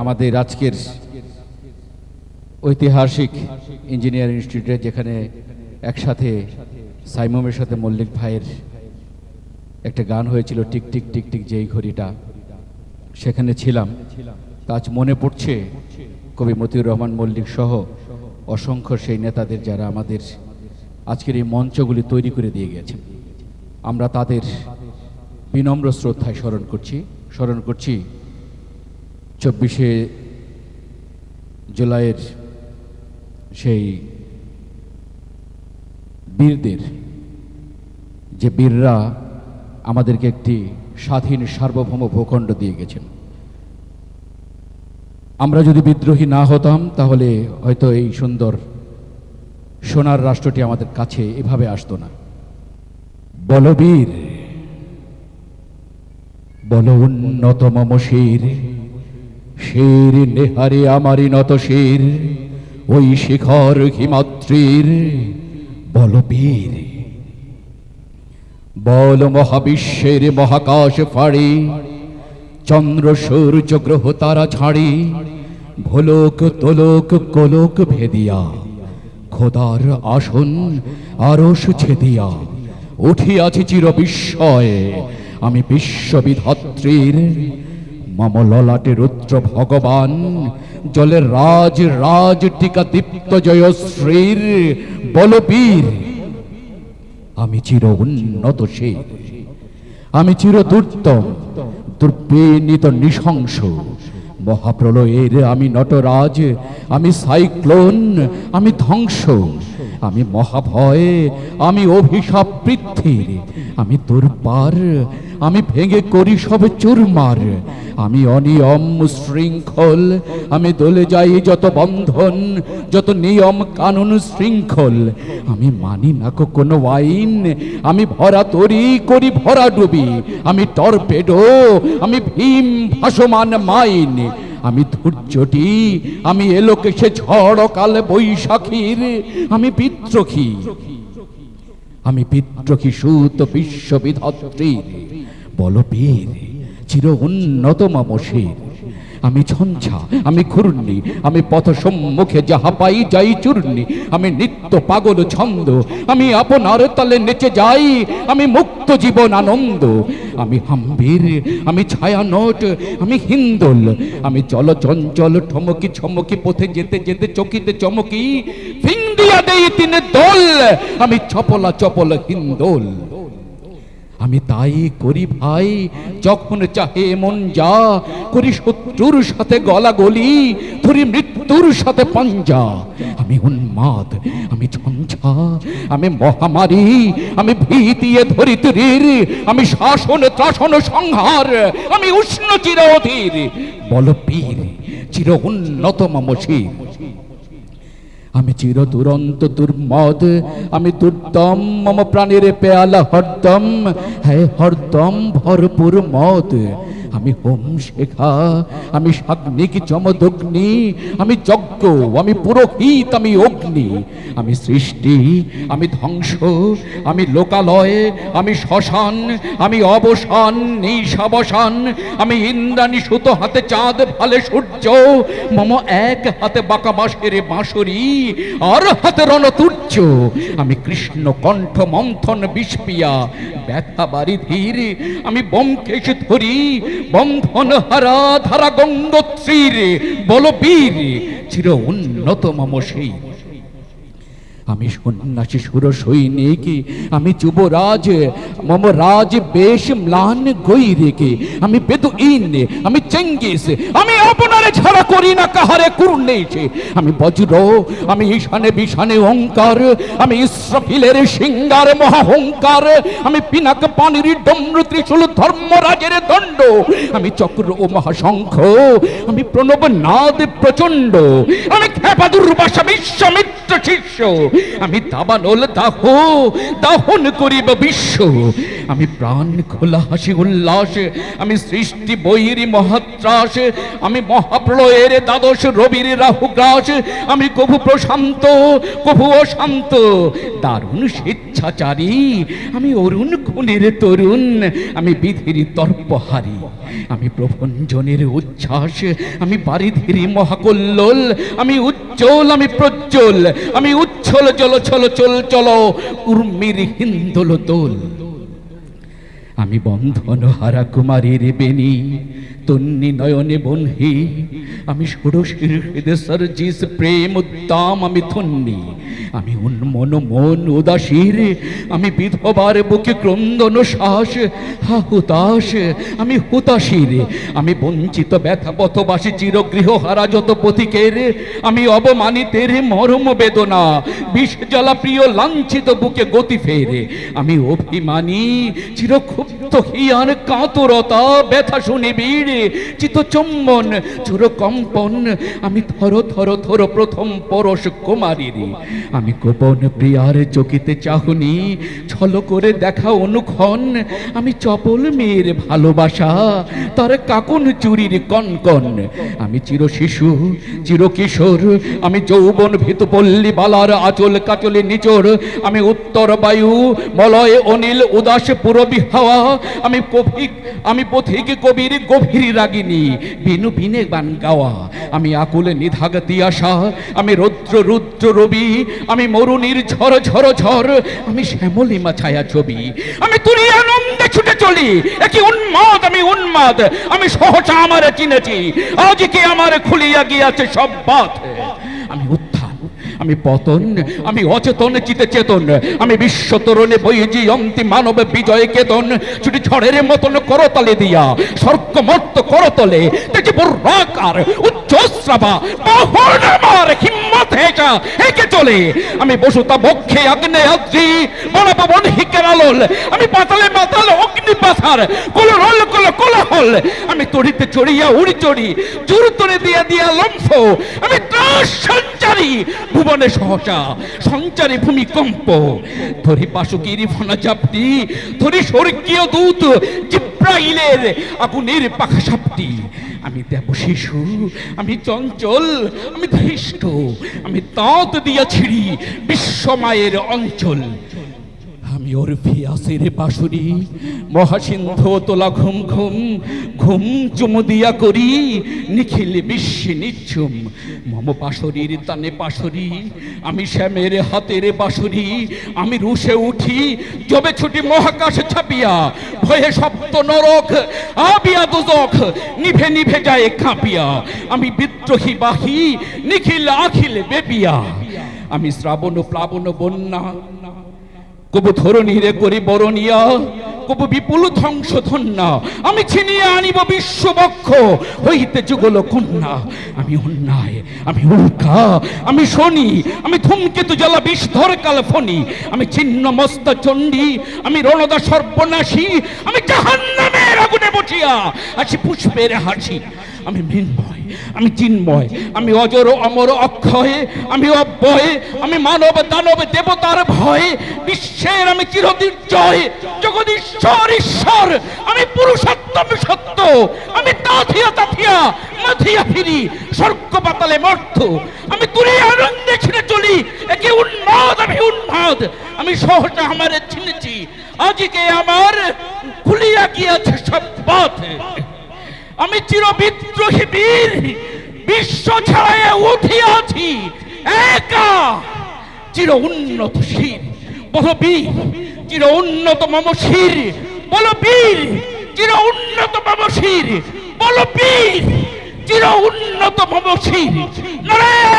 আমাদের আজকের ঐতিহাসিক ইঞ্জিনিয়ারিং ইনস্টিটিউটে, যেখানে একসাথে সাইমমের সাথে মল্লিক ভাইয়ের একটা গান হয়েছিল, টিক টিক টিক টিক যেই ঘড়িটা, সেখানে ছিলাম। তা আজ মনে পড়ছে, কবি মতিউর রহমান মল্লিক সহ অসংখ্য সেই নেতাদের যারা আমাদের আজকের এই মঞ্চগুলি তৈরি করে দিয়ে গেছেন। আমরা তাদের বিনম্র শ্রদ্ধায় স্মরণ করছি স্মরণ করছি চব্বিশে জুলাইয়ের সেই বীরদের, যে বীররা আমাদেরকে একটি স্বাধীন সার্বভৌম ভূখণ্ড দিয়ে গেছেন। আমরা যদি বিদ্রোহী না হতাম, তাহলে হয়তো এই সুন্দর সোনার রাষ্ট্রটি আমাদের কাছে এভাবে আসতো না। বলবীর, বল উন্নত মম শির নেহারে আমারি নত শির, ওই শিখর হিমাদ্রির বলবীর। বল মহাবিশ্বের মহাকাশ ফাড়ি, চন্দ্র সূর্য গ্রহ তারা ছাড়ি, ভোলক তোলক কোলক ভেদিয়া, খোদার আসন আরস ছেদিয়া, উঠিয়াছি চির বিস্ময়ে আমি বিশ্ববিধাত্রীর মম ললাটে রুদ্র ভগবান জলের রাজ রাজ টিকা দীপ্ত জয়শ্রীর বলবীর আমি চির উন্নত সে, আমি চির দুর্দম, দুর্বিনীত নৃশংস। মহাপ্রলয়ের আমি নটরাজ, আমি সাইক্লোন, আমি ধ্বংস। আমি মহাভয়, আমি অভিশাপ পৃথ্বীর, আমি দুর্বার আমি ভেঙে করি সব চুরমার। আমি অনিয়ম শৃঙ্খল, আমি দলে যাই যত বন্ধন, যত নিয়ম কানুন শৃঙ্খল। আমি মানি না কোনো আইন, আমি ভরা তরি করি ভরা ডুবি। আমি টর্পেডো, আমি ভীম ভাসমান মাইন। আমি ধৈর্যটি আমি এলোকে সে ঝড় কাল বৈশাখীর। আমি বিদ্রোহী আমি বিদ্রোহী সুত বিশ্ববিধাত্রীর বলবীর, চির উন্নত মামসীর আমি ঝঞ্ঝা আমি ঘূর্ণি, আমি পথ সম্মুখে যাহা পাই যাই চূর্ণি। আমি নিত্য পাগল ছন্দ, আমি আপনার তলে নেচে যাই, আমি মুক্ত জীবন আনন্দ। আমি হাম্বির, আমি ছায়ানট, আমি হিন্দোল। আমি চল চঞ্চল ঠমকি ছমকি, পথে যেতে যেতে চকিতে চমকি। ফিঙ্গিয়া দেই তিন দোল, আমি চপলা চপল হিন্দোল। আমি তাই করি ভাই, যখন চাহে মন যা, করি শত্রুর সাথে গলা গলি ধরি মৃত্যুর সাথে পাঞ্জা। আমি উন্মাদ, আমি ঝঞ্ঝা, আমি মহামারী, আমি ভীতিয়ে ধরিত্রীর, আমি শাসন ত্রাসন সংহার, আমি উষ্ণ চির অধীর। বল পীর, চির উন্নত মমশীর। আমি চির দুরন্ত দুর্মদ আমি দুর্দম মম প্রাণীর পেয়ালা হরদম। হ্যাঁ হরদম ভরপুর মদ। আমি হোম শেখা আমি সাগ্নিক চমদগ্নি আমি যজ্ঞ, আমি পুরোহিত, আমি অগ্নি, আমি সৃষ্টি, আমি ধ্বংস, আমি লোকালয়, আমি শ্মশান, আমি অবসান নিশাবসান আমি ইন্দ্রাণী সুতো হাতে চাঁদ ভালে সূর্য, মম এক হাতে বাঁকা বাঁশের বাঁশরি, আর হাতে রণতুর্য আমি কৃষ্ণ কণ্ঠ মন্থন বিষপিয়া, ব্যথা বাড়ি ধীর আমি বমকেশ ধরি বন্ধন হারা ধারা গঙ্গোত্রীর বলবীর চির উন্নত মম সেই। আমি সন্ন্যাসী সুর সৈনিক, আমি যুবরাজ, মম রাজ বেশ ম্লান গই রেখে আমি বেদুইন, আমি চেঙ্গিস, আমি আপনারে ছাড়া করি না কাহারে কুর্নেছে আমি বজ্র, আমি ঈশানে বিশানে ওঙ্কার আমি ইসরাফিলের সিঙ্গার মহাহংকার, আমি পিনাক পানির ডম্র ত্রিশূল ধর্মরাজের দণ্ড, আমি চক্র ও মহাশঙ্খ, আমি প্রণব নাদ প্রচণ্ড, আমি খেপা দুর্বাসা বিশ্বামিত্র শিষ্য আমি দাবানল দাহ দাহন করিব বিশ্ব। আমি প্রাণ খোলা হাসি উল্লাস, আমি সৃষ্টি বইয়ের মহাত্রাস, আমি মহাপ্রলয়ের দ্বাদশ রবির রাহুগ্রাস, আমি কভু প্রশান্ত, কভু অশান্ত, দারুণ স্বেচ্ছাচারী, আমি অরুণ খুনের তরুণ, আমি বিধির তর্পহারী, আমি প্রভঞ্জনের উচ্ছ্বাস, আমি বারিধির মহাকল্লোল, আমি উজ্জ্বল, আমি প্রজ্জ্বল, আমি উচ্ছল চল চল চল চল উর্মির হিন্দোল দোল। আমি বন্ধন হারা কুমারীর বেনি তন্নি নয়নে বনহি। আমি ষোড়শীর হৃদয় সর্জিস প্রেম উদ্দাম আমি ধন্যি আমি উন্মন, মন উদাসীর। আমি বিধবার বুকে ক্রন্দন শ্বাস হা, হুতাশ। আমি হুতাশীর। আমি বঞ্চিত ব্যথা পথবাসী, চিরগৃহ হারা যত পথিকের। আমি অবমানিতের মরম বেদনা। বিষ জ্বালা প্রিয় লাঞ্ছিত বুকে গতি ফেরে। আমি অভিমানী, চিরক্ষুব্ধ হিয়ার কাতরতা। ব্যথা শুনিবির চিত চম্বন, চোর কম্পন। আমি থর থর থর প্রথম পরশ কুমারীর আমি গোপন প্রিয়ার চকিতে চাহুনি, ছল করে দেখা অনুক্ষণ। আমি চপল মেয়ের ভালোবাসা, তার কাকুন চুরির কনকন। আমি চির শিশু, চির কিশোর, আমি যৌবন ভীতপল্লী বালার আচল কাচলে নিচর। আমি উত্তর বায়ু, মলয়, অনিল, উদাস, পুরবি হাওয়া। আমি কবি আমি পথিক কবির গভীর রাগিনী, বিনু বিনে গান গাওয়া। আমি আকুলে নিধাগ তিয়াসা আমি রৌদ্র রুদ্র রবি, আমি মরুনির ঝড় ঝড় ঝড় আমি শ্যামলিমা ছায়া ছবি। আমি তুলি আনন্দে ছুটে চলি, একই উন্মাদ আমি উন্মাদ, আমি সহসা আমার চিনেছি আজকে আমার খুলিয়া গিয়াছে সব বাত আমি উত্থান আমি পতন, আমি অচেতন চিতে চেতন আমি বিশ্ব তরণে বইজি, অন্তি মানব বিজয় কেতন ছুটি ঝড়ের মতন করতলে দিয়া স্বর্গ মর্ত করতলে বর্রাকার উচ্চস্রাবা আমার হিম্মত চলে? আমি বসুতা বক্ষে আগ্নে আদ্রি বড় পবন হিকের আলোল, আমি পাতালে পাতাল অগ্নি পাথার, কোলরল কোল কোলাহল, আমি তড়িতে চড়িয়া উড়ি চড়ি জোর দিয়া দিয়া লম্ফ, আমি ত্রাস ভুবনে সহসা, সঞ্চারী ভূমিকম্প ধরি পাশুকির ফনা চাপটি ধরি স্বর্গীয় দূত জিব্রাইলের আগুনের পাখা সাপটি। আমি দেব শিশু, আমি চঞ্চল, আমি ধৃষ্ট, আমি তাঁত দিয়া ছিড়ি বিশ্বমায়ের অঞ্চল। আমি ওরফিয়াসের বাঁশুরি। মহাসিন্ধু তোলা ঘুম ঘুম ঘুম চুমু দিয়া করি, নিখিল বিশ্বে নিচ্ছুম মম পাশরির তানে পাশরি আমি শ্যামের হাতের বাঁশুরি, আমি রুশে উঠি জবে ছুটি মহাকাশে ছাপিয়া, ভয়ে সপ্ত নরক, আবিয়া দুজক, নিভে নিভে যায় কাঁপিয়া। আমি বিদ্রোহী বাহি, নিখিল আখিল বেপিয়া। আমি শ্রাবণ প্লাবন বন্যা কবু ধরণী রে করি বরণিয়া, কবু বিপুল ধ্বংস ধন্যা আমি ছিনিয়ে আনিব বিশ্ববক্ষ, হইতে যুগল কন্যা, আমি অন্যায়, আমি উল্কা, আমি শনি, আমি ধূমকেতু জ্বালা বিষ্ধর কাল ফণি, আমি ছিন্ন মস্তা চণ্ডী, আমি রণদা সর্বনাশী, আমি জাহান্নামের আগুনে বসিয়া আছি পুষ্পের হাসি আমি মৃন্ময়, আমি চিন্ময়, আমি অজর অমর অক্ষয়ে, আমি অব্যয়, আমি মানব, দানব, দেবতার ভয়ে বিশ্বের আমি চিরদির্জয় জগদীশ্বর, ঈশ্বর, আমি পুরুষোত্তম সত্য, আমি তাথিয়া তাথিয়া মাথিয়া ফিরি, স্বর্গ পাতালে মর্থ, আমি তুলে আনন্দে ছিঁড়ে চলি, একে উন্মাদ, আমি উন্মাদ, আমি সহজা আমারে চিনেছি আজকে আমার খুলিয়া গিয়াছে সব পথ। আমি চির বিদ্রোহী বীর, বিশ্ব ছাড়াইয়ে উঠিয়াছি একা। চির উন্নত শির, বল বীর, চির উন্নত মম শির, বল বীর, চির উন্নত মম শির, বল বীর, চির উন্নত মম শির। নারায়ণ